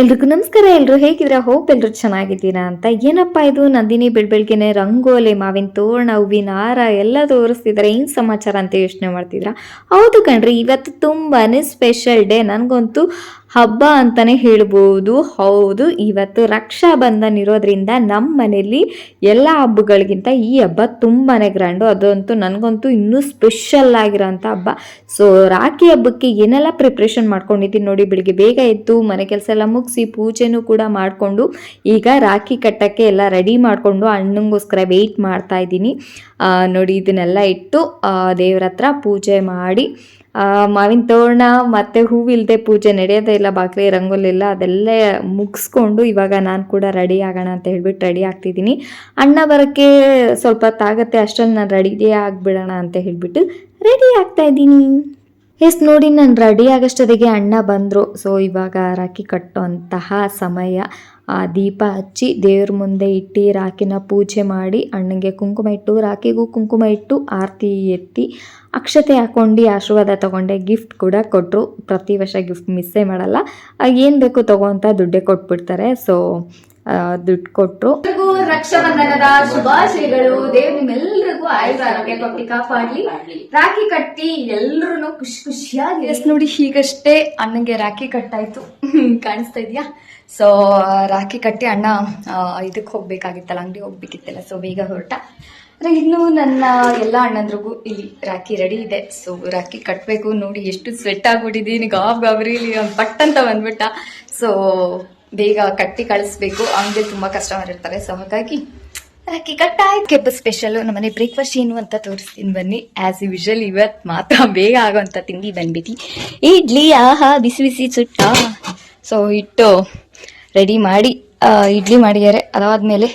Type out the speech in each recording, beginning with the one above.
ಎಲ್ರಿಗೂ ನಮಸ್ಕಾರ ಎಲ್ಲರೂ ಹೇಗಿದ್ರ ಹೋಪ್ ಎಲ್ಲರೂ ಚೆನ್ನಾಗಿದ್ದೀರಾ ಅಂತ. ಏನಪ್ಪ ಇದು? ನಂದಿನಿ ಬೆಳಬೆಳಗ್ಗೆನೆ ರಂಗೋಲಿ, ಮಾವಿನ ತೋರಣ ಹೂವಿನ ಹಾರ ಎಲ್ಲ ತೋರಿಸ್ತಿದ್ರೆ. ಏನು ಸಮಾಚಾರ ಅಂತ ಯೋಚನೆ ಮಾಡ್ತಿದ್ರ ಹೌದು ಕಣ್ರಿ, ಇವತ್ತು ತುಂಬಾನೇ ಸ್ಪೆಷಲ್ ಡೇ ನನಗಂತೂ ಹಬ್ಬ ಅಂತಾನೆ ಹೇಳ್ಬೋದು. ಹೌದು, ಇವತ್ತು ರಕ್ಷಾ ಬಂಧನ್ ಇರೋದ್ರಿಂದ ನಮ್ಮ ಮನೆಯಲ್ಲಿ ಎಲ್ಲ ಹಬ್ಬಗಳಿಗಿಂತ ಈ ಹಬ್ಬ ತುಂಬಾ ಗ್ರ್ಯಾಂಡು ಅದಂತೂ ನನಗಂತೂ ಇನ್ನೂ ಸ್ಪೆಷಲ್ ಆಗಿರೋಂಥ ಹಬ್ಬ. ಸೊ ರಾಖಿ ಹಬ್ಬಕ್ಕೆ ಏನೆಲ್ಲ ಪ್ರಿಪ್ರೇಷನ್ ಮಾಡ್ಕೊಂಡಿದ್ದೀನಿ ನೋಡಿ, ಬೆಳಿಗ್ಗೆ ಬೇಗ ಎದ್ದು ಮನೆ ಕೆಲಸ ಎಲ್ಲ ಮುಗಿಸಿ ಪೂಜೆನೂ ಕೂಡ ಮಾಡಿಕೊಂಡು ಈಗ ರಾಖಿ ಕಟ್ಟಕ್ಕೆ ಎಲ್ಲ ರೆಡಿ ಮಾಡಿಕೊಂಡು ಅಣ್ಣಂಗೋಸ್ಕರ ವೆಯ್ಟ್ ಮಾಡ್ತಾ ಇದ್ದೀನಿ. ನೋಡಿ, ಇದನ್ನೆಲ್ಲ ಇಟ್ಟು ದೇವ್ರ ಹತ್ರ ಪೂಜೆ ಮಾಡಿ ಮಾವಿನ ತೋರಣ ಮತ್ತು ಹೂವಿಲ್ದೆ ಪೂಜೆ ನಡೆಯೋದೇ ಇಲ್ಲ ಬಾಕಲಿ ರಂಗೋಲಿ ಇಲ್ಲ ಅದೆಲ್ಲ ಮುಗಿಸ್ಕೊಂಡು ಇವಾಗ ನಾನು ಕೂಡ ರೆಡಿ ಆಗೋಣ ಅಂತ ಹೇಳ್ಬಿಟ್ಟು ರೆಡಿ ಆಗ್ತಿದ್ದೀನಿ. ಅಣ್ಣ ಬರೋಕ್ಕೆ ಸ್ವಲ್ಪ ಹೊತ್ತಾಗತ್ತೆ ಅಷ್ಟರಲ್ಲಿ ನಾನು ರೆಡಿಯೇ ಆಗಿಬಿಡೋಣ ಅಂತ ಹೇಳಿಬಿಟ್ಟು ರೆಡಿ ಆಗ್ತಾ ಇದ್ದೀನಿ. ಎಸ್, ನೋಡಿ, ನಾನು ರೆಡಿ ಆಗೋಷ್ಟೊತ್ತಿಗೆ ಅಣ್ಣ ಬಂದರು. ಸೊ ಇವಾಗ ರಾಖಿ ಕಟ್ಟುವಂತಹ ಸಮಯ. ಆ ದೀಪ ಹಚ್ಚಿ ದೇವ್ರ ಮುಂದೆ ಇಟ್ಟು ರಾಖಿನ ಪೂಜೆ ಮಾಡಿ ಅಣ್ಣಗೆ ಕುಂಕುಮ ಇಟ್ಟು, ರಾಖಿಗೂ ಕುಂಕುಮ ಇಟ್ಟು ಆರತಿ ಎತ್ತಿ ಅಕ್ಷತೆ ಹಾಕೊಂಡು ಆಶೀರ್ವಾದ ತಗೊಂಡೆ. ಗಿಫ್ಟ್ ಕೂಡ ಕೊಟ್ಟರು ಪ್ರತಿ ವರ್ಷ ಗಿಫ್ಟ್ ಮಿಸ್ಸೇ ಮಾಡಲ್ಲ. ಏನು ಬೇಕು ತಗೋ ಅಂತ ದುಡ್ಡೇ ಕೊಟ್ಬಿಡ್ತಾರೆ. ಸೊ ದುಡ್ಡು ಕೊಟ್ಟರು ರಕ್ಷಾಬಂಧನದ ಶುಭಾಶಯಗಳು. ದೇವ್ ನಿಮ್ಮೆಲ್ರಿಗೂ ಆಯುಧ ಆರೋಗ್ಯ ಕೊಟ್ಟಿ ಕಾಪಾಡ್ಲಿ. ರಾಖಿ ಕಟ್ಟಿ ಎಲ್ರು ಖುಷಿ ಖುಷಿಯಾಗಿ. ಎಸ್ ನೋಡಿ ಹೀಗಷ್ಟೇ ಅಣ್ಣಗೆ ರಾಖಿ ಕಟ್ಟಾಯ್ತು. ಕಾಣಿಸ್ತಾ ಇದೆಯಾ? ಸೊ ರಾಖಿ ಕಟ್ಟಿ ಅಣ್ಣ ಇದಕ್ಕೆ ಹೋಗ್ಬೇಕಾಗಿತ್ತಲ್ಲ ಅಂಗಡಿ ಹೋಗ್ಬೇಕಿತ್ತಲ್ಲ ಸೊ ಬೇಗ ಹೊರಟ. ಅಂದ್ರೆ ಇನ್ನು ನನ್ನ ಎಲ್ಲ ಅಣ್ಣಂದ್ರಿಗೂ ಇಲ್ಲಿ ರಾಖಿ ರೆಡಿ ಇದೆ. ಸೊ ರಾಖಿ ಕಟ್ಟಬೇಕು ನೋಡಿ ಎಷ್ಟು ಸ್ವೆಟ್ ಆಗ್ಬಿಟ್ಟಿದ್ದೀನಿ ಗಾಬ್ ಗಾಬರಿ ಪಟ್ಟಂತ ಪಟ್ ಅಂತ ಬಂದ್ಬಿಟ್ಟ. ಸೊ ಬೇಗ ಕಟ್ಟಿ ಕಳಿಸ್ಬೇಕು. ಅವನಿಗೆ ತುಂಬಾ ಕಸ್ಟಮರ್ ಇರ್ತಾರೆ. ಸೊ ಹಾಗಾಗಿ ರಾಕಿ ಕಟ್ಟಾಯ್ ಕೆಬ್ಬ ಸ್ಪೆಷಲ್ ನಮ್ಮನೆ ಬ್ರೇಕ್ಫಾಸ್ಟ್ ಏನು ಅಂತ ತೋರಿಸ್ತೀನಿ ಬನ್ನಿ. ಆಸ್ ಯೂಶಲ್ ಇವತ್ತು ಮಾತ್ರ ಬೇಗ ಆಗೋಂಥ ತಿಂಡಿ ಬಂದ್ಬಿಟ್ಟಿ ಇಡ್ಲಿ, ಆಹಾ, ಬಿಸಿ ಬಿಸಿ ಸುಟ್ಟ. ಸೊ ಇಟ್ಟು ರೆಡಿ ಮಾಡಿ ಇಡ್ಲಿ ಮಾಡಿದ್ದಾರೆ. ಅದಾದ್ಮೇಲೆ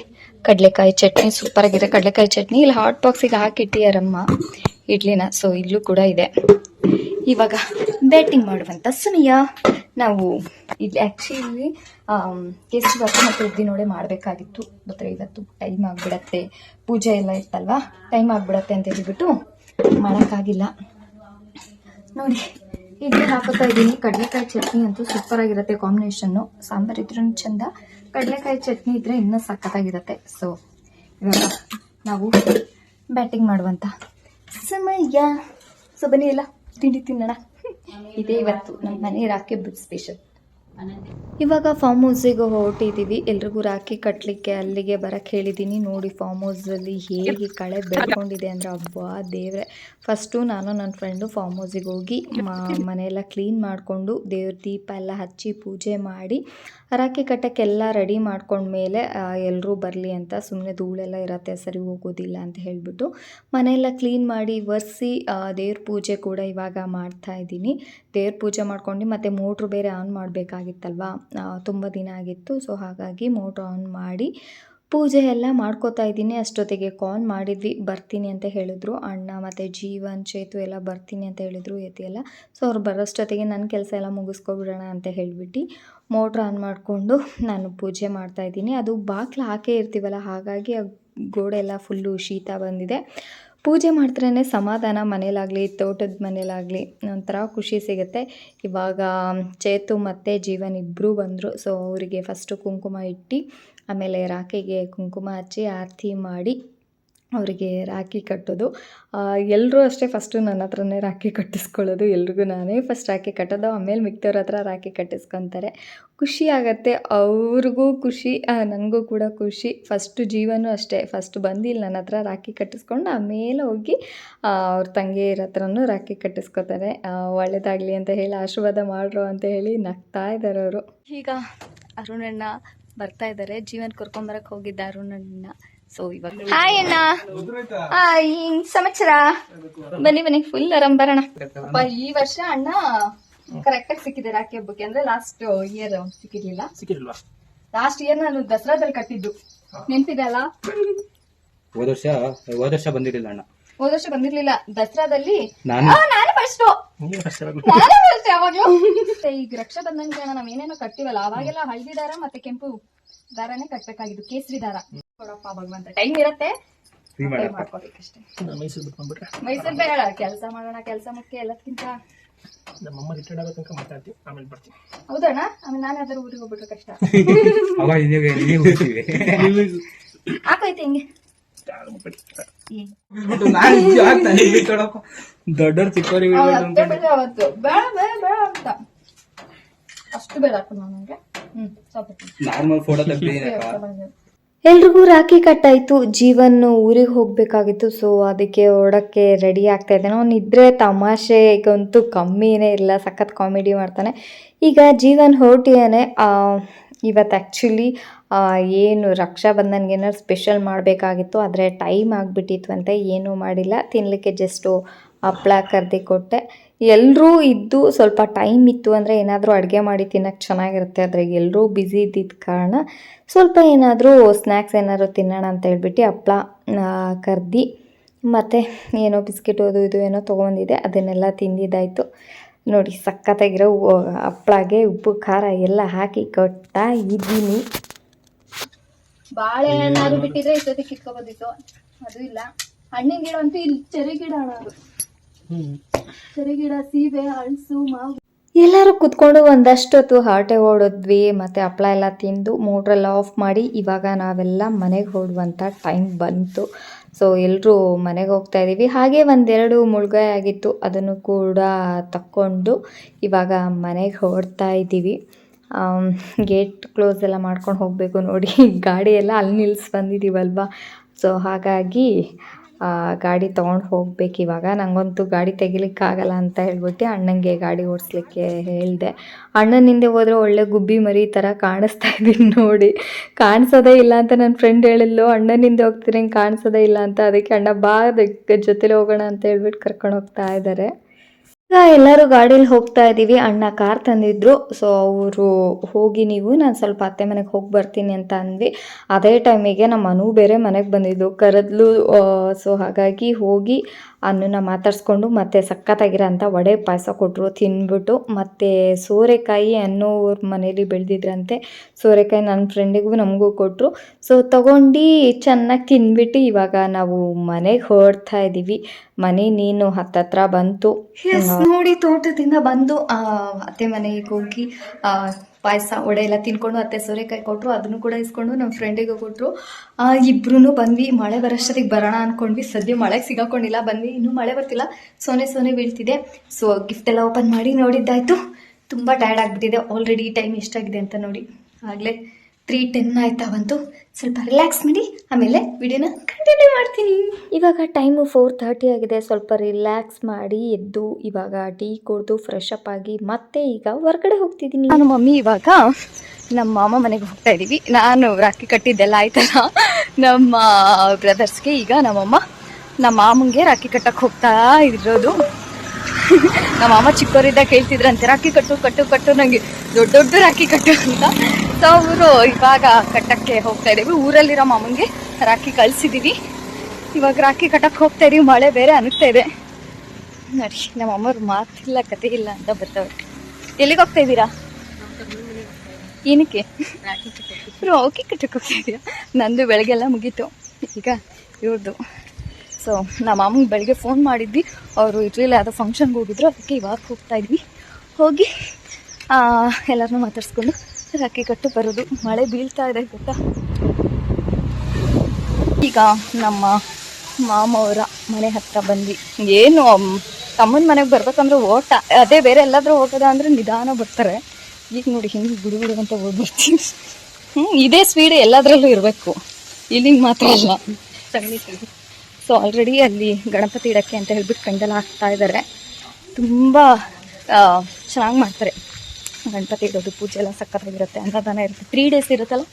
ಕಡಲೆಕಾಯಿ ಚಟ್ನಿ ಸೂಪರ್ ಆಗಿದೆ ಕಡಲೆಕಾಯಿ ಚಟ್ನಿ. ಇಲ್ಲಿ ಹಾಟ್ ಬಾಕ್ಸಿಗೆ ಹಾಕಿಟ್ಟಿಯಾರಮ್ಮ. ಇಡ್ಲಿನ. ಸೊ ಇಲ್ಲೂ ಕೂಡ ಇದೆ. ಇವಾಗ ಬ್ಯಾಟಿಂಗ್ ಮಾಡುವಂಥ ಸಮಯ ನಾವು ಇಲ್ಲಿ ಆ್ಯಕ್ಚುಲಿ ಕೇಸರಿ ಭಾತ ಮತ್ತು ಉದ್ದಿನೋಡೆ ಮಾಡಬೇಕಾಗಿತ್ತು. ಆದರೆ ಇವತ್ತು ಟೈಮ್ ಆಗಿಬಿಡತ್ತೆ. ಪೂಜೆ ಎಲ್ಲ ಇತ್ತಲ್ವಾ? ಟೈಮ್ ಆಗಿಬಿಡತ್ತೆ ಅಂತ ಹೇಳಿಬಿಟ್ಟು ಮಾಡೋಕ್ಕಾಗಿಲ್ಲ. ನೋಡಿ, ಇಡ್ಲಿ ಹಾಕೋತಾ ಇದ್ದೀನಿ. ಕಡಲೆಕಾಯಿ ಚಟ್ನಿ ಅಂತೂ ಸೂಪರ್ ಆಗಿರುತ್ತೆ ಕಾಂಬಿನೇಷನ್ನು ಸಾಂಬಾರ್ ಇದ್ರೂ ಚೆಂದ. ಕಡಲೆಕಾಯಿ ಚಟ್ನಿ ಇದ್ರೆ ಇನ್ನೂ ಸಖತ್ತಾಗಿರುತ್ತೆ. ಸೊ ಇವಾಗ ನಾವು ಬ್ಯಾಟಿಂಗ್ ಮಾಡುವಂತ ಸಮಯ ಸೊ ಬನ್ನಿ ಎಲ್ಲ. ತಿಂಡಿ ತಿನ್ನೋಣ. ಇದೇ ಇವತ್ತು ನಮ್ಮ ಮನೆ ರಾಖಿ ಹಬ್ಬದ ಸ್ಪೆಷಲ್ ಇವಾಗ ಫಾರ್ಮ್ ಹೌಸಿಗೆ ಹೊರಟಿದ್ದೀವಿ ಎಲ್ರಿಗೂ ರಾಖಿ ಕಟ್ಟಲಿಕ್ಕೆ ಅಲ್ಲಿಗೆ ಬರಕ್ಕೆ ಹೇಳಿದ್ದೀನಿ ನೋಡಿ ಫಾರ್ಮ್ ಹೌಸಲ್ಲಿ ಹೇಗೆ ಕಳೆ ಬೆಳ್ಕೊಂಡಿದೆ ಅಂದರೆ ಹಬ್ಬ ದೇವ್ರೆ. ಫಸ್ಟು ನಾನು ನನ್ನ ಫ್ರೆಂಡು ಫಾರ್ಮ್ ಹೌಸಿಗೆ ಹೋಗಿ ಮನೆಯೆಲ್ಲ ಕ್ಲೀನ್ ಮಾಡಿಕೊಂಡು ದೇವ್ರ ದೀಪ ಎಲ್ಲ ಹಚ್ಚಿ ಪೂಜೆ ಮಾಡಿ ರಾಖಿ ಕಟ್ಟಕ್ಕೆಲ್ಲ ರೆಡಿ ಮಾಡ್ಕೊಂಡ್ಮೇಲೆ ಎಲ್ಲರೂ ಬರಲಿ ಅಂತ ಸುಮ್ಮನೆ ಧೂಳೆಲ್ಲ ಇರತ್ತೆ, ಸರಿ ಹೋಗೋದಿಲ್ಲ ಅಂತ ಹೇಳಿಬಿಟ್ಟು ಮನೆಯೆಲ್ಲ ಕ್ಲೀನ್ ಮಾಡಿ ಒರೆಸಿ ದೇವ್ರ ಪೂಜೆ ಕೂಡ ಇವಾಗ ಮಾಡ್ತಾ ಇದ್ದೀನಿ. ದೇವ್ರ ಪೂಜೆ ಮಾಡ್ಕೊಂಡು ಮತ್ತು ಮೋಟ್ರು ಬೇರೆ ಆನ್ ಮಾಡಬೇಕಾಗಿತ್ತಲ್ವ? ತುಂಬ ದಿನ ಆಗಿತ್ತು, ಸೊ ಹಾಗಾಗಿ ಮೋಟ್ರ್ ಆನ್ ಮಾಡಿ ಪೂಜೆ ಎಲ್ಲ ಮಾಡ್ಕೋತಾ ಇದ್ದೀನಿ. ಅಷ್ಟೊತ್ತಿಗೆ ಕಾಲ್ ಮಾಡಿದ್ವಿ. ಬರ್ತೀನಿ ಅಂತ ಹೇಳಿದ್ರು. ಅಣ್ಣ ಮತ್ತು ಜೀವನ್, ಚೇತು ಎಲ್ಲ ಬರ್ತೀನಿ ಅಂತ ಹೇಳಿದ್ರು ಯತಿ ಎಲ್ಲ. ಸೊ ಅವ್ರು ಬರೋಷ್ಟೊತ್ತಿಗೆ ನನ್ನ ಕೆಲಸ ಎಲ್ಲ ಮುಗಿಸ್ಕೊಬಿಡೋಣ ಅಂತ ಹೇಳಿಬಿಟ್ಟು ಮೋಟ್ರ್ ಆನ್ ಮಾಡಿಕೊಂಡು ನಾನು ಪೂಜೆ ಮಾಡ್ತಾ ಇದ್ದೀನಿ. ಅದು ಬಾಕ್ಲು ಹಾಕೇ ಇರ್ತೀವಲ್ಲ, ಹಾಗಾಗಿ ಗೋಡೆ ಎಲ್ಲ ಫುಲ್ಲು ಶೀತ ಬಂದಿದೆ. ಪೂಜೆ ಮಾಡ್ತಾರೆ ಸಮಾಧಾನ ಮನೇಲಾಗಲಿ, ತೋಟದ ಮನೇಲಾಗಲಿ ಒಂಥರ ಖುಷಿ ಸಿಗುತ್ತೆ. ಇವಾಗ ಚೇತು ಮತ್ತು ಜೀವನ್ ಇಬ್ಬರೂ ಬಂದರು. ಸೊ ಅವರಿಗೆ ಫಸ್ಟು ಕುಂಕುಮ ಇಟ್ಟು ಆಮೇಲೆ ರಾಖಿಗೆ ಕುಂಕುಮ ಹಚ್ಚಿ ಆರತಿ ಮಾಡಿ ಅವರಿಗೆ ರಾಖಿ ಕಟ್ಟೋದು. ಎಲ್ಲರೂ ಅಷ್ಟೇ ಫಸ್ಟು ನನ್ನ ಹತ್ರನೇ ರಾಖಿ ಕಟ್ಟಿಸ್ಕೊಳ್ಳೋದು. ಎಲ್ರಿಗೂ ನಾನೇ ಫಸ್ಟ್ ರಾಖಿ ಕಟ್ಟೋದು. ಆಮೇಲೆ ಮಿಕ್ತವ್ರ ಹತ್ರ ರಾಖಿ ಕಟ್ಟಿಸ್ಕೊತಾರೆ. ಖುಷಿ ಆಗತ್ತೆ. ಅವ್ರಿಗೂ ಖುಷಿ ನನಗೂ ಕೂಡ ಖುಷಿ. ಫಸ್ಟು ಜೀವನೂ ಅಷ್ಟೇ. ಫಸ್ಟ್ ಬಂದಿಲ್ಲ ನನ್ನ ಹತ್ರ ರಾಖಿ ಕಟ್ಟಿಸ್ಕೊಂಡು ಆಮೇಲೆ ಹೋಗಿ ಅವ್ರ ತಂಗಿಯರ ಹತ್ರನೂ ರಾಖಿ ಕಟ್ಟಿಸ್ಕೊತಾರೆ. ಒಳ್ಳೇದಾಗಲಿ ಅಂತ ಹೇಳಿ, ಆಶೀರ್ವಾದ ಮಾಡ್ರು ಅಂತ ಹೇಳಿ ನಗ್ತಾ ಇದ್ದಾರೆ ಅವರು. ಈಗ ಅರುಣಣ್ಣ ಬರ್ತಾ ಇದ್ದಾರೆ ಜೀವನ್ ಕರ್ಕೊಂಬರಕ್ಕೆ ಹೋಗಿದ್ದ ಅರುಣಣ್ಣ ಸೊ ಇವಾಗ ಹಾಯ್ ಅಣ್ಣ. ಹಾಯ್ ಸಮಾಚಾರ? ಬನ್ನಿ ಬನ್ನಿ ಫುಲ್ ಆರಾಮ್ ಬರೋಣ. ಅಪ್ಪ, ಈ ವರ್ಷ ಅಣ್ಣ ಕರೆಕ್ಟ್ ಆಗಿ ಸಿಕ್ಕಿದೆ ರಾಖಿ ಹಬ್ಬಕ್ಕೆ. ಅಂದ್ರೆ ಲಾಸ್ಟ್ ಇಯರ್ ಸಿಕ್ಕಿರ್ಲಿಲ್ಲ. ಸಿಕ್ಕಿಲ್ವಾ ಲಾಸ್ಟ್ ಇಯರ್ ನಾನು ದಸರಾದಲ್ಲಿ ಕಟ್ಟಿದ್ದು. ನೆನ್ಪಿದೆ ಅಲ್ಲ? ಹೋದ ವರ್ಷ ಹೋದ ವರ್ಷ ಬಂದಿರಲಿಲ್ಲ ಅಣ್ಣ. ಹೋದ ವರ್ಷ ಬಂದಿರ್ಲಿಲ್ಲ. ದಸರಾದಲ್ಲಿ ನಾನು ನಾನು ಫಸ್ಟ್ first ಯಾವಾಗ್ಲೂ. ಈಗ ರಕ್ಷಾ ಅಣ್ಣ ನಾವ್ ಏನೇನೋ ಕಟ್ಟಿವಲ್ಲ ಅವಾಗೆಲ್ಲ ಹಳದಿ ದಾರ ಮತ್ತೆ ಕೆಂಪು ದಾರನೇ ಕಟ್ಬೇಕಾಗಿದ್ದು ಕೇಸರಿ ದಾರ. ಕೊಡಪ್ಪ ಭಗವಂತ ಟೈಮ್ ಇರತ್ತೆ. ಮಾಡಪ್ಪ. ಮಾಡ್ಕೋಬೇಕಷ್ಟೇ. ಮೈಸೂರು ಬಿಟ್ಕೊಂಡ್ಬಿಟ್ರೆ ಮೈಸೂರ್ ಬೇಡ ಕೆಲಸ ಮಾಡೋಣ ಕೆಲಸ ಮುಖ್ಯ ಎಲ್ಲದಕ್ಕಿಂತ ನಮ್ಮಮ್ಮ ರಿಟೈರ್ಡ್ ಆಗೋ ತನಕ ಮಾತಾಡ್ತೀನಿ ಆಮೇಲೆ ಬರ್ತೀನಿ. ಹೌದಣ್ಣ? ಆಮೇಲೆ ನಾನು ಯಾವ್ದಾರು ಊರಿಗೆ ಹೋಗ್ಬಿಟ್ರೆ ಕಷ್ಟ. ಅವಾಗ ನೀವು ನೀವು ಹೋಗ್ತೀವಿ. ಹಾಕೈತೆ ಹಿಂಗೆ. ದೊಡ್ಡವ್ರು ಚಿಕ್ಕವರಿಗೆ ಅಷ್ಟು ಬೇಡ ನನಗೆ ನಾರ್ಮಲ್ ಫೋಟೋ ಎಲ್ರಿಗೂ ರಾಖಿ ಕಟ್ಟಾಯಿತು. ಜೀವನ್ ಊರಿಗೆ ಹೋಗಬೇಕಾಗಿತ್ತು. ಸೊ ಅದಕ್ಕೆ ಓಡೋಕ್ಕೆ ರೆಡಿ ಆಗ್ತಾ ಇದ್ದಾನೆ ಅವ್ನು ಇದ್ರೆ ತಮಾಷೆಗಂತೂ ಕಮ್ಮಿನೇ ಇಲ್ಲ. ಸಖತ್ ಕಾಮಿಡಿ ಮಾಡ್ತಾನೆ. ಈಗ ಜೀವನ್ ಹೊರಟಿಯಾನೆ ಇವತ್ತು ಆ್ಯಕ್ಚುಲಿ ಏನು ರಕ್ಷಾಬಂಧನ್ಗೆ ಏನಾದ್ರು ಸ್ಪೆಷಲ್ ಮಾಡಬೇಕಾಗಿತ್ತು, ಆದರೆ ಟೈಮ್ ಆಗಿಬಿಟ್ಟಿತ್ತು ಅಂತ ಏನೂ ಮಾಡಿಲ್ಲ. ತಿನ್ನಲಿಕ್ಕೆ ಜಸ್ಟು ಹಪ್ಪಳ ಕರ್ದು ಕೊಟ್ಟೆ. ಎಲ್ಲರೂ ಇದ್ದು ಸ್ವಲ್ಪ ಟೈಮ್ ಇತ್ತು ಅಂದರೆ ಏನಾದರೂ ಅಡುಗೆ ಮಾಡಿ ತಿನ್ನೋಕ್ಕೆ ಚೆನ್ನಾಗಿರುತ್ತೆ. ಆದರೆ ಎಲ್ಲರೂ ಬ್ಯುಸಿ ಇದ್ದಿದ್ದ ಕಾರಣ ಸ್ವಲ್ಪ ಏನಾದರೂ ಸ್ನ್ಯಾಕ್ಸ್ ಏನಾದರೂ ತಿನ್ನೋಣ ಅಂತ ಹೇಳ್ಬಿಟ್ಟು ಹಪ್ಪಳ ಕರ್ದು. ಮತ್ತು ಏನೋ ಬಿಸ್ಕೆಟ್ ಅದು ಇದು ಏನೋ ತೊಗೊಂಡಿದ್ದೆ ಅದನ್ನೆಲ್ಲ ತಿಂದಿದ್ದಾಯಿತು. ನೋಡಿ ಸಖತ್ತಾಗಿರೋ ಹಪ್ಪಳಗೆ ಉಪ್ಪು ಖಾರ ಎಲ್ಲ ಹಾಕಿ ಕೊಟ್ಟಾ ಇದ್ದೀನಿ. ಬಾಳೆಹಣ್ಣಾದ್ರು ಬಿಟ್ಟಿದ್ರೆ ಇಷ್ಟೊತ್ತಿಗೆ ಕಿತ್ಕೊಬೋದಿತ್ತು. ಅದು ಇಲ್ಲ. ಹಣ್ಣಿನ ಗಿಡ ಅಂತೂ ಇಲ್ಲಿ. ಚೆರಿ ಗಿಡ ಚೆರಿ ಗಿಡ ಸೀಬೆ ಹಳಸು ಮಾವು. ಎಲ್ಲರೂ ಕುತ್ಕೊಂಡು ಒಂದಷ್ಟೊತ್ತು ಹರಟೆ ಓಡಿದ್ವಿ ಮತ್ತು ಹಪ್ಳ ಎಲ್ಲ ತಿಂದು ಮೋಟ್ರೆಲ್ಲ ಆಫ್ ಮಾಡಿ ಇವಾಗ ನಾವೆಲ್ಲ ಮನೆಗೆ ಹೊರಡುವಂಥ ಟೈಮ್ ಬಂತು. ಸೊ ಎಲ್ಲರೂ ಮನೆಗೆ ಹೋಗ್ತಾ ಇದ್ದೀವಿ ಹಾಗೆ ಒಂದೆರಡು ಮುಳುಗಾಯಿ ಆಗಿತ್ತು. ಅದನ್ನು ಕೂಡ ತಕ್ಕೊಂಡು ಇವಾಗ ಮನೆಗೆ ಹೊರಡ್ತಾ ಇದ್ದೀವಿ ಗೇಟ್ ಕ್ಲೋಸ್ ಎಲ್ಲ ಮಾಡ್ಕೊಂಡು ಹೋಗಬೇಕು ನೋಡಿ. ಗಾಡಿ ಎಲ್ಲ ಅಲ್ಲಿ ನಿಲ್ಲಿಸಿ ಬಂದಿದ್ದೀವಲ್ವಾ ಸೊ ಹಾಗಾಗಿ ಗಾಡಿ ತಗೊಂಡು ಹೋಗ್ಬೇಕು ಇವಾಗ. ನನಗಂತೂ ಗಾಡಿ ತೆಗಿಲಿಕ್ಕಾಗಲ್ಲ ಅಂತ ಹೇಳ್ಬಿಟ್ಟು ಅಣ್ಣನಿಗೆ ಗಾಡಿ ಓಡಿಸ್ಲಿಕ್ಕೆ ಹೇಳಿದೆ. ಅಣ್ಣನ ಹಿಂದೆ ಹೋದರೆ ಒಳ್ಳೆ ಗುಬ್ಬಿ ಮರಿ ಥರ ಕಾಣಿಸ್ತಾ ಇದ್ದೀನಿ ನೋಡಿ. ಕಾಣಿಸೋದೇ ಇಲ್ಲ ಅಂತ ನನ್ನ ಫ್ರೆಂಡ್ ಹೇಳಿದ್ಲು. ಅಣ್ಣನ ಹಿಂದೆ ಹೋಗ್ತೀನಿ ಹಿಂಗೆ ಕಾಣಿಸೋದೇ ಇಲ್ಲ ಅಂತ. ಅದಕ್ಕೆ ಅಣ್ಣ ಬಾ ಜೊತೆಲಿ ಹೋಗೋಣ ಅಂತ ಹೇಳ್ಬಿಟ್ಟು ಕರ್ಕೊಂಡು ಹೋಗ್ತಾ ಇದ್ದಾರೆ ಎಲ್ಲರೂ ಗಾಡೀಲಿ ಹೋಗ್ತಾ ಇದ್ದೀವಿ ಅಣ್ಣ ಕಾರ್ ತಂದಿದ್ರು. ಸೊ ಅವರು ಹೋಗಿ ನೀವು, ನಾನು ಸ್ವಲ್ಪ ಅತ್ತೆ ಮನೆಗೆ ಹೋಗಿ ಬರ್ತೀನಿ ಅಂತ ಅಂದ್ವಿ. ಅದೇ ಟೈಮಿಗೆ ನಮ್ಮ ಅನು ಬೇರೆ ಮನೆಗೆ ಬಂದಿದ್ದು. ಕರೆದ್ಲು ಸೊ ಹಾಗಾಗಿ ಹೋಗಿ ಅನ್ನನ ಮಾತಾಡಿಸ್ಕೊಂಡು ಮತ್ತೆ ಸಖತ್ತಾಗಿರೋಂಥ ವಡೆ ಪಾಯಸ ಕೊಟ್ಟರು ತಿಂದ್ಬಿಟ್ಟು ಮತ್ತು ಸೋರೆಕಾಯಿ ಅನ್ನೋ ಅವ್ರ ಮನೇಲಿ ಬೆಳೆದಿದ್ರಂತೆ. ಸೋರೆಕಾಯಿ ನನ್ನ ಫ್ರೆಂಡಿಗೂ ನಮಗೂ ಕೊಟ್ಟರು ಸೊ ತಗೊಂಡು ಚೆನ್ನಾಗಿ ತಿಂದ್ಬಿಟ್ಟು ಇವಾಗ ನಾವು ಮನೆಗೆ ಹೊರಡ್ತಾ ಇದ್ದೀವಿ ಮನೆ ನೀನು ಹತ್ತತ್ರ ಬಂತು. ನೋಡಿ ತೋಟದಿಂದ ಬಂದು ಅತ್ತೆ ಮನೆಗೆ ಹೋಗಿ ಪಾಯಸ, ವಡೆ ಎಲ್ಲ ತಿನ್ಕೊಂಡು ಅತ್ತೆ ಸೋರೆಕಾಯಿ ಕೊಟ್ಟರು ಅದನ್ನು ಕೂಡ ಇಸ್ಕೊಂಡು ನಮ್ಮ ಫ್ರೆಂಡಿಗೂ ಕೊಟ್ಟರು ಇಬ್ರು ಬಂದ್ವಿ, ಮಳೆ ಬರೋಷ್ಟೊತ್ತಿಗೆ ಬರೋಣ ಅಂದ್ಕೊಂಡ್ವಿ ಸದ್ಯ ಮಳೆಗೆ ಸಿಗಾಕೊಂಡಿಲ್ಲ, ಬಂದ್ವಿ. ಇನ್ನೂ ಮಳೆ ಬರ್ತಿಲ್ಲ. ಸೊನೆ ಸೊನೆ ಬೀಳ್ತಿದೆ. ಸೊ ಗಿಫ್ಟ್ ಎಲ್ಲ ಓಪನ್ ಮಾಡಿ ನೋಡಿದ್ದಾಯ್ತು. ತುಂಬ ಟಯರ್ಡ್ ಆಗಿಬಿಟ್ಟಿದೆ. ಆಲ್ರೆಡಿ ಟೈಮ್ ಎಷ್ಟಾಗಿದೆ ಅಂತ ನೋಡಿ. ಆಗಲೇ ತ್ರೀ ಟೆನ್ ಆಯ್ತಾ ಬಂತು. ಸ್ವಲ್ಪ ರಿಲ್ಯಾಕ್ಸ್ ಮಾಡಿ ಆಮೇಲೆ ವಿಡಿಯೋನ ಕಂಟಿನ್ಯೂ ಮಾಡ್ತೀನಿ. ಇವಾಗ ಟೈಮು ಫೋರ್ ಥರ್ಟಿ ಆಗಿದೆ. ಸ್ವಲ್ಪ ರಿಲ್ಯಾಕ್ಸ್ ಮಾಡಿ ಎದ್ದು ಇವಾಗ ಟೀ ಕುಡಿದು ಫ್ರೆಶ್ ಅಪ್ ಆಗಿ ಮತ್ತೆ ಈಗ ಹೊರಗಡೆ ಹೋಗ್ತಿದ್ದೀನಿ. ನಾನು ಮಮ್ಮಿ ಇವಾಗ ನಮ್ಮ ಮಾಮ ಮನೆಗೆ ಹೋಗ್ತಾ ಇದ್ದೀವಿ ನಾನು ರಾಖಿ ಕಟ್ಟಿದ್ದೆಲ್ಲ ಆಯ್ತಲ್ಲ? ನಮ್ಮ ಬ್ರದರ್ಸ್ಗೆ ಈಗ ನಮ್ಮಮ್ಮ ನಮ್ಮ ಮಾಮಂಗೆ ರಾಖಿ ಕಟ್ಟಕ್ಕೆ ಹೋಗ್ತಾ ಇರೋದು. ನಮ್ಮ ಮಾಮ ಚಿಕ್ಕವರಿದ್ದಾಗ ಕೇಳ್ತಿದ್ರಂತೆ ರಾಖಿ ಕಟ್ಟು ಕಟ್ಟು ಕಟ್ಟು ನಂಗೆ ದೊಡ್ಡ ದೊಡ್ಡ ರಾಖಿ ಕಟ್ಟು ಅಂತ. ಅವರು ಇವಾಗ ಕಟ್ಟಕ್ಕೆ ಹೋಗ್ತಾ ಇದ್ದೀವಿ. ಊರಲ್ಲಿರೋ ಮಾಮನ್ಗೆ ರಾಖಿ ಕಳ್ಸಿದೀವಿ. ಇವಾಗ ರಾಖಿ ಕಟ್ಟಕ್ಕೆ ಹೋಗ್ತಾ ಇದೀವಿ ಮಳೆ ಬೇರೆ ಅನ್ನಿಸ್ತಾ ಇದೆ. ನೋಡಿ, ನಮ್ಮ ಅಮ್ಮವ್ರು ಮಾತಿಲ್ಲ, ಕತೆ ಇಲ್ಲ ಅಂತ ಬರ್ತಾವ್ರೆ. ಎಲ್ಲಿಗೆ ಹೋಗ್ತಾ ಇದ್ದೀರಾ? ಏನಕ್ಕೆ? ಓಕೆ ಕಟ್ಟಕ್ಕೆ ಹೋಗ್ತಾ ಇದೀಯಾ ನಂದು ಬೆಳಗ್ಗೆಲ್ಲ ಮುಗೀತು. ಈಗ ಇವ್ರದ್ದು ಸೊ ನಮ್ಮ ಮಾಮಂಗೆ ಬೆಳಗ್ಗೆ ಫೋನ್ ಮಾಡಿದ್ವಿ. ಅವರು ಇರಲಿಲ್ಲ, ಯಾವುದೋ ಫಂಕ್ಷನ್ಗೆ ಹೋಗಿದ್ರು. ಅದಕ್ಕೆ ಇವಾಗ ಹೋಗ್ತಾ ಇದ್ವಿ. ಹೋಗಿ ಎಲ್ಲರನ್ನೂ ಮಾತಾಡ್ಸ್ಕೊಂಡು ರಾಖಿ ಕಟ್ಟು ಬರೋದು. ಮಳೆ ಬೀಳ್ತಾ ಇದೆ ಗೊತ್ತಾ? ಈಗ ನಮ್ಮ ಮಾಮವರ ಮನೆ ಹತ್ರ ಬಂದ್ವಿ. ಏನು ತಮ್ಮನ ಮನೆಗೆ ಬರ್ಬೇಕಂದ್ರೆ ಓಟ. ಅದೇ ಬೇರೆ ಎಲ್ಲಾದರೂ ಹೋಗೋದ ಅಂದರೆ ನಿಧಾನ ಬರ್ತಾರೆ. ಈಗ ನೋಡಿ ಹಿಂಗೆ ಗುಡು ಗುಡು ಅಂತ ಓಡ್ಬರ್ತೀನಿ ಹ್ಞೂ ಇದೇ ಸ್ಪೀಡ್ ಎಲ್ಲದರಲ್ಲೂ ಇರಬೇಕು. ಇಲ್ಲಿಂದ ಮಾತ್ರ ಅಲ್ಲ. ಸೊ ಆಲ್ರೆಡಿ ಅಲ್ಲಿ ಗಣಪತಿ ಇಡಕ್ಕೆ ಅಂತ ಹೇಳ್ಬಿಟ್ಟು ಪೆಂಡಲ್ ಹಾಕ್ತಾ ಇದ್ದಾರೆ ತುಂಬ ಚೆನ್ನಾಗಿ ಮಾಡ್ತಾರೆ. ಗಣಪತಿ ಇಡೋದು ಪೂಜೆ ಎಲ್ಲ ಸಕ್ಕತ್ತಾಗಿರುತ್ತೆ ಅನ್ನದಾನ ಇರುತ್ತೆ. ತ್ರೀ ಡೇಸ್ ಇರುತ್ತಲ್ಲ?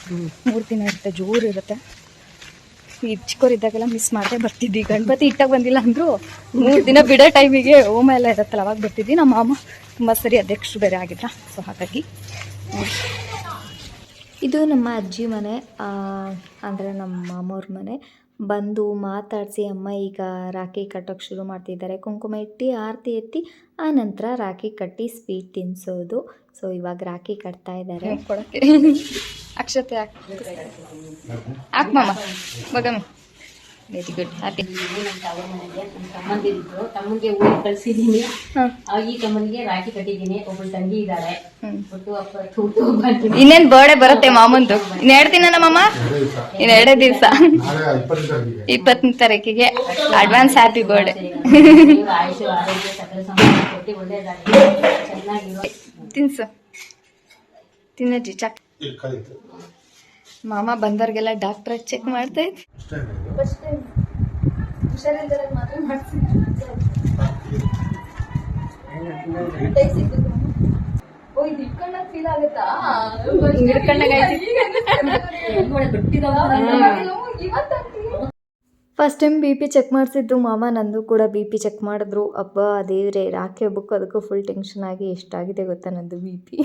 ಮೂರು ದಿನ ಇರುತ್ತೆ. ಜೋರು ಇರುತ್ತೆ. ಈ ಚಿಕ್ಕವರಿದ್ದಾಗೆಲ್ಲ ಮಿಸ್ ಮಾಡದೆ ಬರ್ತಿದ್ವಿ. ಗಣಪತಿ ಇಟ್ಟಾಗ ಬಂದಿಲ್ಲ ಅಂದರೂ ಮೂರು ದಿನ ಬಿಡೋ ಟೈಮಿಗೆ ಹೋಮ ಎಲ್ಲ ಇರುತ್ತಲ್ಲ ಅವಾಗ ಬರ್ತಿದ್ವಿ. ನಮ್ಮ ಮಾಮ ತುಂಬ ಸರಿ ಅಧ್ಯಕ್ಷರು ಬೇರೆ ಆಗಿದ್ರ ಸೊ ಹಾಗಾಗಿ ಇದು ನಮ್ಮ ಅಜ್ಜಿ ಮನೆ ಅಂದರೆ ನಮ್ಮ ಮಾಮವ್ರ ಮನೆ. ಬಂದು ಮಾತಾಡಿಸಿ ಅಮ್ಮ ಈಗ ರಾಖಿ ಕಟ್ಟೋಕ್ಕೆ ಶುರು ಮಾಡ್ತಿದ್ದಾರೆ. ಕುಂಕುಮ ಇಟ್ಟು ಆರತಿ ಎತ್ತಿ ಆ ನಂತರ ರಾಖಿ ಕಟ್ಟಿ ಸ್ವೀಟ್ ತಿನ್ಸೋದು. ಸೊ ಇವಾಗ ರಾಖಿ ಕಟ್ತಾ ಇದ್ದಾರೆ ಅಕ್ಷತೆ ಹಾಕ್ ಹಾಕಿ ವೆರಿ ಗುಡ್ ಹ್ಯಾಪಿ ತಮ್ಮಂದಿರಿದ್ರು. ತಮ್ಮಂಗೆ ಊರಿಗೆ ಕಳ್ಸಿದೀನಿ ಆ, ಈ ತಮ್ಮನಿಗೆ ರಾಖಿ ಕಟ್ಟಿದ್ದೀನಿ. ಒಬ್ಬಳು ತಂಗಿ ಇದ್ದಾಳೆ ಇನ್ನೇನ್ ಬರ್ಡೇ ಬರುತ್ತೆ ಮಾಮಂದು? ಇನ್ ಎರಡು ದಿನ ನಮ್ಮಮ್ಮ ಇನ್ ಎರಡೇ ದಿವಸ. ಇಪ್ಪತ್ತನೇ ತಾರೀಕಿಗೆ. ಅಡ್ವಾನ್ಸ್ ಹ್ಯಾಪಿ ಬರ್ಡೇ ತಿನ್ಸು. ತಿನ್ನಜ್ಜಿ ಚಕ್ ಮಾಮ ಬಂದವ್ರಿಗೆಲ್ಲ ಡಾಕ್ಟರ್ ಚೆಕ್ ಮಾಡ್ತಾ ಇದ್ದೆ first time B P check ಮಾಡಿಸಿದ್ದು ಮಾಮ, ನಂದು ಕೂಡ ಬಿ ಪಿ ಚೆಕ್ ಮಾಡಿದ್ರು. ಅಬ್ಬಾ, ದೇವ್ರೆ ರಾಕೆ ಹಬ್ಬಕ್ಕೂ ಅದಕ್ಕೂ ಫುಲ್ ಟೆನ್ಷನ್ ಆಗಿ ಎಷ್ಟಾಗಿದೆ ಗೊತ್ತಾ ನಂದು ಬಿ ಪಿ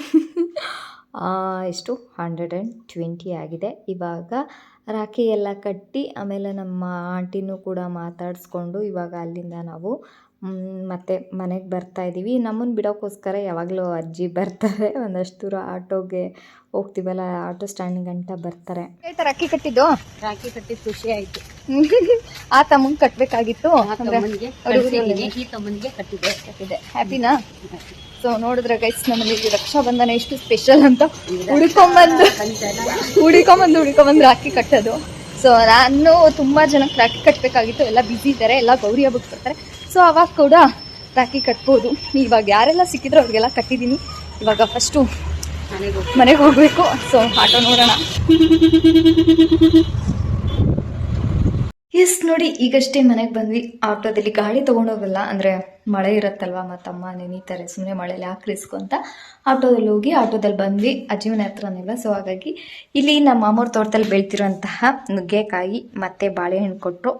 ಎಷ್ಟು? ಹಂಡ್ರೆಡ್ ಆ್ಯಂಡ್ ಟ್ವೆಂಟಿ ಆಗಿದೆ. ಇವಾಗ ರಾಖಿ ಎಲ್ಲ ಕಟ್ಟಿ ಆಮೇಲೆ ನಮ್ಮ ಆಂಟಿನೂ ಕೂಡ ಮಾತಾಡಿಸ್ಕೊಂಡು ಇವಾಗ ಅಲ್ಲಿಂದ ನಾವು ಮತ್ತೆ ಮನೆಗೆ ಬರ್ತಾ ಇದ್ದೀವಿ ನಮ್ಮನ್ನು ಬಿಡೋಕ್ಕೋಸ್ಕರ ಯಾವಾಗಲೂ ಅಜ್ಜಿ ಬರ್ತಾರೆ. ಒಂದಷ್ಟು ದೂರ ಆಟೋಗೆ ಹೋಗ್ತೀವಲ್ಲ ಆಟೋ ಸ್ಟ್ಯಾಂಡ್ ಗಂಟ ಬರ್ತಾರೆ. ರಾಖಿ ಕಟ್ಟಿದ್ದು? ರಾಖಿ ಕಟ್ಟಿದ್ದು ಖುಷಿ ಆಯ್ತು. ಆ ತಮ್ಮಂಗೆ ಕಟ್ಟಬೇಕಾಗಿತ್ತು ಕಟ್ಟಿದೆ. ಹ್ಯಾಪಿನಾ ಸೊ ನೋಡಿದ್ರೆ ಗೈಸ್ ನಮ್ಮಲ್ಲಿ ರಕ್ಷಾ ಬಂಧನ ಎಷ್ಟು ಸ್ಪೆಷಲ್ ಅಂತ ಹುಡ್ಕೊಂಬಂದು ಹುಡ್ಕೊಂಬಂದು ಹುಡ್ಕೊಂಬಂದು ರಾಖಿ ಕಟ್ಟೋದು. ಸೊ ನಾನು ತುಂಬಾ ಜನಕ್ಕೆ ರಾಖಿ ಕಟ್ಟಬೇಕಾಗಿತ್ತು ಎಲ್ಲ ಬ್ಯುಸಿ ಇದ್ದಾರೆ. ಎಲ್ಲ ಗೌರಿ ಹಬ್ಬಕ್ಕೆ ಬರ್ತಾರೆ. ಸೊ ಅವಾಗ ಕೂಡ ರಾಖಿ ಕಟ್ಬೋದು. ಇವಾಗ ಯಾರೆಲ್ಲ ಸಿಕ್ಕಿದ್ರು ಅವ್ರಿಗೆಲ್ಲ ಕಟ್ಟಿದ್ದೀನಿ. ಇವಾಗ ಫಸ್ಟು ಮನೆಗೆ ಹೋಗ್ಬೇಕು. ಸೊ ಆಟೋ ನೋಡೋಣ. ಎಸ್, ನೋಡಿ, ಈಗಷ್ಟೇ ಮನೆಗೆ ಬಂದ್ವಿ. ಆಟೋದಲ್ಲಿ ಗಾಡಿ ತೊಗೊಂಡೋಗಲ್ಲ, ಅಂದರೆ ಮಳೆ ಇರುತ್ತಲ್ವ ಮತ್ತಮ್ಮ, ನೆನೀತಾರೆ ಸುಮ್ಮನೆ ಮಳೆಯಲ್ಲಿ ಯಾಕೆ ಅಂತ. ಆಟೋದಲ್ಲಿ ಹೋಗಿ, ಆಟೋದಲ್ಲಿ ಬಂದ್ವಿ, ಅಜ್ಜಿ ಮನೆ ಹತ್ರನಿಲ್ಲ. ಸೊ ಹಾಗಾಗಿ ಇಲ್ಲಿ ನಮ್ಮ ಮಾಮೂರ್ ತೋಟದಲ್ಲಿ ಬೆಳ್ತಿರೋಂತಹ ನುಗ್ಗೆಕಾಯಿ ಮತ್ತು ಬಾಳೆಹಣ್ಣು ಕೊಟ್ಟರು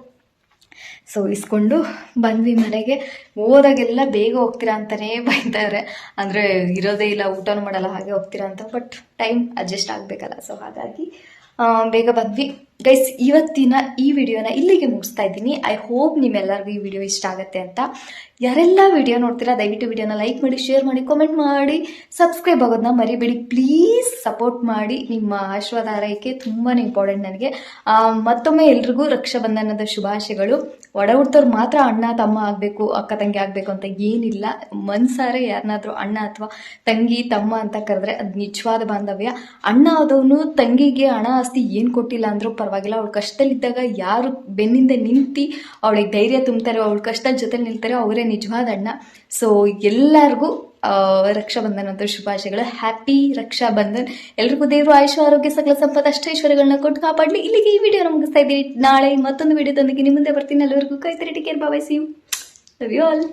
ಸೊ, ಇಸ್ಕೊಂಡು ಬಂದ್ವಿ ಮನೆಗೆ. ಹೋದಾಗೆಲ್ಲ ಬೇಗ ಹೋಗ್ತೀರಾ ಅಂತಲೇ ಬೈತಾರೆ ಅಂದರೆ ಇರೋದೇ ಇಲ್ಲ, ಊಟನೂ ಮಾಡಲ್ಲ, ಹಾಗೆ ಹೋಗ್ತೀರಾ ಅಂತ. ಬಟ್ ಟೈಮ್ ಅಡ್ಜಸ್ಟ್ ಆಗಬೇಕಲ್ಲ. ಸೊ ಹಾಗಾಗಿ ಬೇಗ ಬಂದ್ವಿ. ಗೈಸ್ ಇವತ್ತಿನ ಈ ವಿಡಿಯೋನ ಇಲ್ಲಿಗೆ ಮುಗಿಸ್ತಾ ಇದ್ದೀನಿ. ಐ ಹೋಪ್ ನಿಮ್ಮೆಲ್ಲರಿಗೂ ಈ ವಿಡಿಯೋ ಇಷ್ಟ ಆಗುತ್ತೆ ಅಂತ. ಯಾರೆಲ್ಲ ವಿಡಿಯೋ ನೋಡ್ತೀರಾ, ದಯವಿಟ್ಟು ವಿಡಿಯೋನ ಲೈಕ್ ಮಾಡಿ ಶೇರ್ ಮಾಡಿ ಕಮೆಂಟ್ ಮಾಡಿ ಸಬ್ಸ್ಕ್ರೈಬ್ ಆಗೋದನ್ನ ಮರಿಬೇಡಿ. ಪ್ಲೀಸ್ ಸಪೋರ್ಟ್ ಮಾಡಿ. ನಿಮ್ಮ ಆಶೀರ್ವಾದ ಆರೈಕೆ ತುಂಬಾ ಇಂಪಾರ್ಟೆಂಟ್ ನನಗೆ ಮತ್ತೊಮ್ಮೆ ಎಲ್ರಿಗೂ ರಕ್ಷಾಬಂಧನದ ಶುಭಾಶಯಗಳು. ಒಡ ಹುಡ್ತವ್ರು ಮಾತ್ರ ಅಣ್ಣ, ತಮ್ಮ ಆಗಬೇಕು, ಅಕ್ಕ, ತಂಗಿ ಆಗಬೇಕು ಅಂತ ಏನಿಲ್ಲ. ಮನ್ಸಾರೆ ಯಾರನ್ನಾದ್ರೂ ಅಣ್ಣ ಅಥವಾ ತಂಗಿ, ತಮ್ಮ ಅಂತ ಕರೆದ್ರೆ ಅದು ನಿಜವಾದ ಬಾಂಧವ್ಯ. ಅಣ್ಣ ಆದವನು ತಂಗಿಗೆ ಹಣ ಆಸ್ತಿ ಏನು ಕೊಟ್ಟಿಲ್ಲ ಅಂದ್ರೂ ಪರವಾಗಿಲ್ಲ. ಅವಳು ಕಷ್ಟದಲ್ಲಿದ್ದಾಗ ಯಾರು ಬೆನ್ನಿಂದ ನಿಂತು ಅವಳಿಗೆ ಧೈರ್ಯ ತುಂಬ್ತಾರೆ, ಅವಳು ಕಷ್ಟದ ಜೊತೆ ನಿಲ್ತಾರೆ, ಅವರೇ ನಿಜವಾದ ಅಣ್ಣ. ಸೊ ಎಲ್ಲರಿಗೂ ರಕ್ಷಾಬಂಧನ ಅಂತ ಶುಭಾಶಯಗಳು. ಹ್ಯಾಪಿ ರಕ್ಷಾಬಂಧನ್. ಎಲ್ರಿಗೂ ದೇವರು ಆಯುಷ, ಆರೋಗ್ಯ, ಸಕಲ ಸಂಪತ್ತು ಅಷ್ಟೈಶ್ವರ್ಯಗಳನ್ನ ಕೊಟ್ಟು ಕಾಪಾಡಲಿ. ಇಲ್ಲಿಗೆ ಈ ವಿಡಿಯೋ ಮುಗಿಸ್ತಾ ಇದ್ದೀವಿ. ನಾಳೆ ಮತ್ತೊಂದು ವಿಡಿಯೋದೊಂದಿಗೆ ನಿಮ್ಮ ಮುಂದೆ ಬರ್ತೀನಿ. ಎಲ್ಲರಿಗೂ ಕೈ see you love you all